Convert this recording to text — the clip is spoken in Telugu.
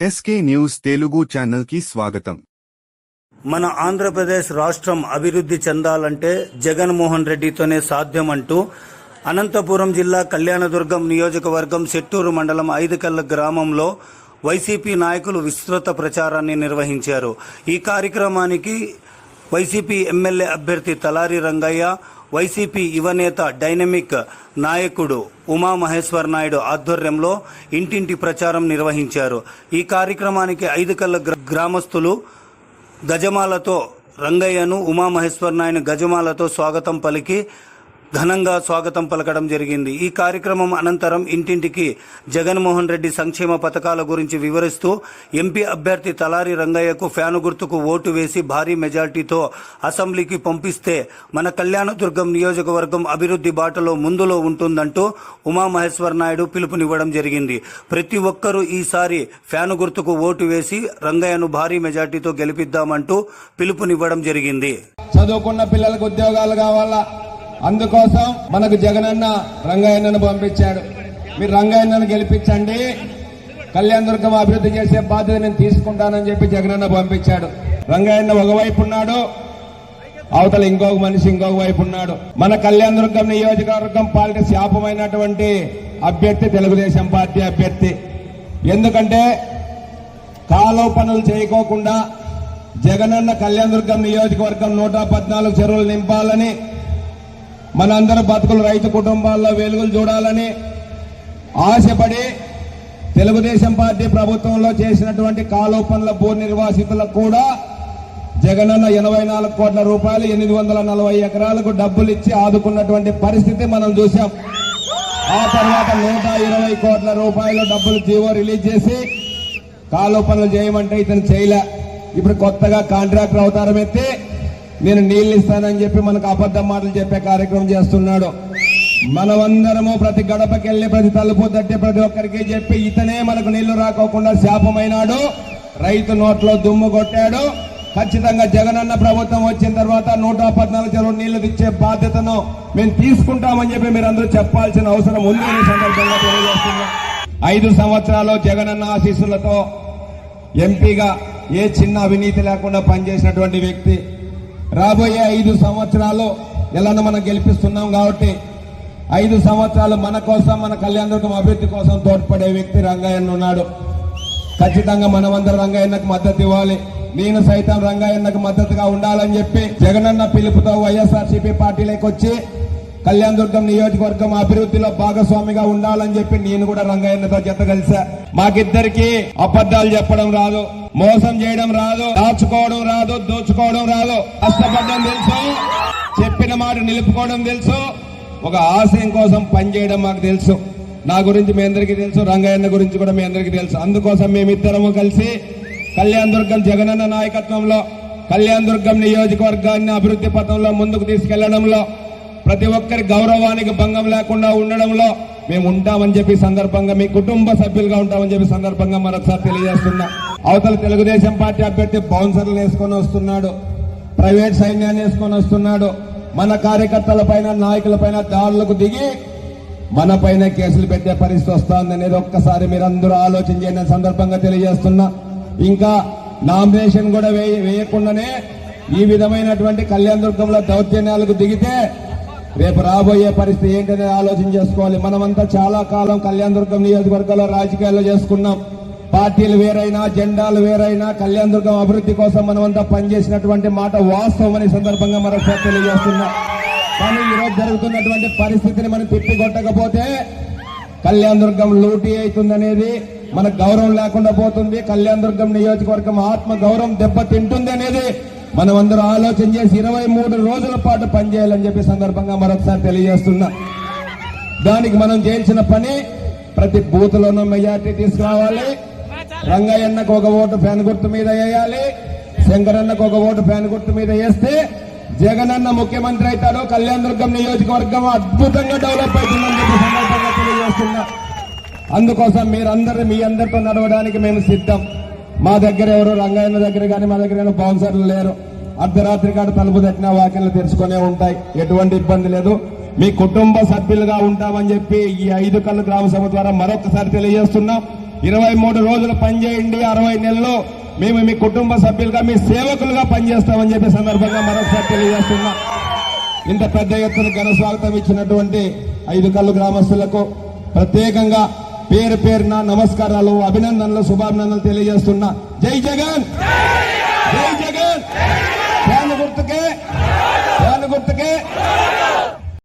ఎస్కే న్యూస్ తెలుగు ఛానల్కి స్వాగతం. మన ఆంధ్రప్రదేశ్ రాష్ట్రం అభివృద్ధి చెందాలంటే జగన్మోహన్ రెడ్డితోనే సాధ్యం అంటూ అనంతపురం జిల్లా కళ్యాణదుర్గం నియోజకవర్గం చెట్టూరు మండలం ఐదుకల్ల గ్రామంలో వైసీపీ నాయకులు విస్తృత ప్రచారాన్ని నిర్వహించారు. ఈ కార్యక్రమానికి వైసీపీ ఎమ్మెల్యే అభ్యర్థి తలారి రంగయ్య వైసీపీ యువనేత డైనమిక్ నాయకుడు ఉమామహేశ్వర్ నాయుడు ఆధ్వర్యంలో ఇంటింటి ప్రచారం నిర్వహించారు. ఈ కార్యక్రమానికి ఐదు గ్రా- గ్రామస్తులు గజమాలతో రంగయ్యను ఉమామహేశ్వర నాయుడు గజమాలతో స్వాగతం పలికి ఘనంగా స్వాగతం పలకడం జరిగింది. ఈ కార్యక్రమం అనంతరం ఇంటింటికి జగన్మోహన్ రెడ్డి సంక్షేమ పథకాల గురించి వివరిస్తూ ఎంపీ అభ్యర్థి తలారి రంగయ్యకు ఫ్యాను గుర్తుకు ఓటు వేసి భారీ మెజార్టీతో అసెంబ్లీకి పంపిస్తే మన కళ్యాణదుర్గం నియోజకవర్గం అభివృద్ధి బాటలో ముందులో ఉంటుందంటూ ఉమామహేశ్వర నాయుడు పిలుపునివ్వడం జరిగింది. ప్రతి ఒక్కరూ ఈసారి ఫ్యాను గుర్తుకు ఓటు వేసి రంగయ్యను భారీ మెజార్టీతో గెలిపిద్దామంటూ పిలుపునివ్వడం జరిగింది. చదువుకున్న పిల్లలకు ఉద్యోగాలు కావాలా? అందుకోసం మనకు జగనన్న రంగాయన్నను పంపించాడు. మీరు రంగాయన్నను గెలిపించండి. కళ్యాణ దుర్గం అభివృద్ధి చేసే బాధ్యత నేను తీసుకుంటానని చెప్పి జగనన్న పంపించాడు. రంగయ్యన్న ఒకవైపు ఉన్నాడు. అవతల ఇంకొక మనిషి ఇంకొక వైపు ఉన్నాడు. మన కళ్యాణ దుర్గం నియోజకవర్గం పాలిట శాపమైనటువంటి అభ్యర్థి తెలుగుదేశం పార్టీ అభ్యర్థి. ఎందుకంటే కాలువ పనులు చేయకోకుండా జగనన్న కళ్యాణదుర్గం నియోజకవర్గం నూట పద్నాలుగు చెరువులు నింపాలని మనందరం బతుకులు రైతు కుటుంబాల్లో వెలుగులు చూడాలని ఆశపడి తెలుగుదేశం పార్టీ ప్రభుత్వంలో చేసినటువంటి కాలువ పనుల భూ నిర్వాసితులకు కూడా జగనన్న ఎనభై నాలుగు కోట్ల రూపాయలు ఎనిమిది వందల నలభై ఎకరాలకు డబ్బులు ఇచ్చి ఆదుకున్నటువంటి పరిస్థితి మనం చూశాం. ఆ తర్వాత నూట ఇరవై కోట్ల రూపాయల డబ్బులు జీవో రిలీజ్ చేసి కాలువ పనులు చేయమంటే ఇతను చేయలే. ఇప్పుడు కొత్తగా కాంట్రాక్టర్ అవతారం ఎత్తి నేను నీళ్ళు ఇస్తానని చెప్పి మనకు అబద్ధం మాటలు చెప్పే కార్యక్రమం చేస్తున్నాడు. మనమందరము ప్రతి గడపకెళ్ళి ప్రతి తలుపు తట్టి ప్రతి ఒక్కరికి చెప్పి ఇతనే మనకు నీళ్ళు రాకోకుండా శాపమైనాడు. రైతు నోట్లో దుమ్ము కొట్టాడు. ఖచ్చితంగా జగనన్న ప్రభుత్వం వచ్చిన తర్వాత నూట పద్నాలుగు చెరువు నీళ్ళు ఇచ్చే బాధ్యతను మేము తీసుకుంటామని చెప్పి మీరు అందరూ చెప్పాల్సిన అవసరం ఉంది అనే సందర్భంగా తెలియజేస్తున్నాం. ఐదు సంవత్సరాలు జగనన్న ఆశీస్సులతో ఎంపీగా ఏ చిన్న అవినీతి లేకుండా పనిచేసినటువంటి వ్యక్తి రాబోయే ఐదు సంవత్సరాలు ఎలానో మనం గెలిపిస్తున్నాం కాబట్టి ఐదు సంవత్సరాలు మన కోసం మన కళ్యాణదుర్గం అభివృద్ధి కోసం తోడ్పడే వ్యక్తి రంగయ్యన్న ఉన్నాడు. ఖచ్చితంగా మనమందరం రంగయ్యన్నకు మద్దతు ఇవ్వాలి. నేను సైతం రంగయ్యన్నకు మద్దతుగా ఉండాలని చెప్పి జగనన్న పిలుపుతో వైఎస్ఆర్సీపీ పార్టీలోకి వచ్చి కళ్యాణదుర్గం నియోజకవర్గం అభివృద్ధిలో భాగస్వామిగా ఉండాలని చెప్పి నేను కూడా రంగయ్యన్నతో జత కలిసా మాకిద్దరికి అబద్ధాలు చెప్పడం రాదు మోసం చేయడం రాదు దాచుకోవడం రాదు దోచుకోవడం రాదు. కష్టపడడం తెలుసు చెప్పిన మాట నిలుపుకోవడం తెలుసు ఒక ఆశయం కోసం పనిచేయడం మాకు తెలుసు. నా గురించి మీ అందరికీ తెలుసు రంగయ్యన్న గురించి కూడా మీ అందరికీ తెలుసు. అందుకోసం మేమిద్దరము కలిసి కళ్యాణ్ దుర్గం జగనన్న నాయకత్వంలో కళ్యాణ్ దుర్గం నియోజకవర్గాన్ని అభివృద్ధి పథంలో ముందుకు తీసుకెళ్ళడంలో ప్రతి ఒక్కరి గౌరవానికి భంగం లేకుండా ఉండడంలో మేము ఉంటామని చెప్పి సందర్భంగా మీ కుటుంబ సభ్యులుగా ఉంటామని చెప్పి సందర్భంగా మరొకసారి తెలియజేస్తున్నా. అవతల తెలుగుదేశం పార్టీ అభ్యర్థి బౌన్సర్లు వేసుకొని వస్తున్నాడు. ప్రైవేట్ సైన్యాన్ని వేసుకొని వస్తున్నాడు. మన కార్యకర్తల పైన నాయకుల పైన దాడులకు దిగి మన పైన కేసులు పెట్టే పరిస్థితి వస్తుంది అనేది ఒక్కసారి మీరందరూ ఆలోచన చేయని సందర్భంగా తెలియజేస్తున్నా. ఇంకా నామినేషన్ కూడా వేయ- వేయకుండానే ఈ విధమైనటువంటి కళ్యాణ దుర్గంలో దౌర్జన్యాలకు దిగితే రేపు రాబోయే పరిస్థితి ఏంటనేది ఆలోచన చేసుకోవాలి. మనమంతా చాలా కాలం కళ్యాణ దుర్గం నియోజకవర్గంలో రాజకీయాల్లో చేసుకున్నాం. పార్టీలు వేరైనా జెండాలు వేరైనా కళ్యాణ దుర్గం అభివృద్ధి కోసం మనమంతా పనిచేసినటువంటి మాట వాస్తవం అనే సందర్భంగా మరొకసారి తెలియజేస్తున్నాం. కానీ ఈరోజు జరుగుతున్నటువంటి పరిస్థితిని మనం తిప్పికొట్టకపోతే కళ్యాణ దుర్గం లూటీ అవుతుందనేది మనకు గౌరవం లేకుండా పోతుంది. కళ్యాణ దుర్గం నియోజకవర్గం ఆత్మ గౌరవం దెబ్బతింటుంది అనేది మనం అందరూ ఆలోచన చేసి ఇరవై మూడు రోజుల పాటు పనిచేయాలని చెప్పి సందర్భంగా మరొకసారి తెలియజేస్తున్నా. దానికి మనం చేయించిన పని ప్రతి బూత్లోనూ మెజార్టీ తీసుకురావాలి. రంగయ్యన్నకు ఒక ఓటు ఫ్యాన్ గుర్తు మీద వేయాలి. శంకరన్నకు ఒక ఓటు ఫ్యాన్ గుర్తు మీద వేస్తే జగనన్న ముఖ్యమంత్రి అవుతాడు. కళ్యాణ దుర్గం నియోజకవర్గం అద్భుతంగా డెవలప్ అవుతుందని చెప్పి సందర్భంగా తెలియజేస్తున్నా. అందుకోసం మీరందరూ మీ అందరితో నడవడానికి మేము సిద్ధం. మా దగ్గర ఎవరు రంగయ్య దగ్గర కానీ మా దగ్గర బౌన్సర్లు లేరు. అర్ధరాత్రి కాడ తలుపు తట్టిన వాకిన్లు తెరుచుకునే ఉంటాయి. ఎటువంటి ఇబ్బంది లేదు. మీ కుటుంబ సభ్యులుగా ఉంటామని చెప్పి ఈ ఐదు కళ్ళు గ్రామ సభ ద్వారా మరొకసారి తెలియజేస్తున్నాం. ఇరవై మూడు రోజులు పనిచేయండి. అరవై నెలలు మేము మీ కుటుంబ సభ్యులుగా మీ సేవకులుగా పనిచేస్తామని చెప్పి సందర్భంగా మరొకసారి తెలియజేస్తున్నాం. ఇంత పెద్ద ఎత్తున ఘన స్వాగతం ఇచ్చినటువంటి ఐదు కళ్ళు గ్రామస్తులకు ప్రత్యేకంగా పేరు పేరున నమస్కారాలు అభినందనలు శుభాభినందనలు తెలియజేస్తున్నా జై జగన్! జై జగన్! ఫ్యాన్ గుర్తుకే! ఫ్యాన్ గుర్తుకే!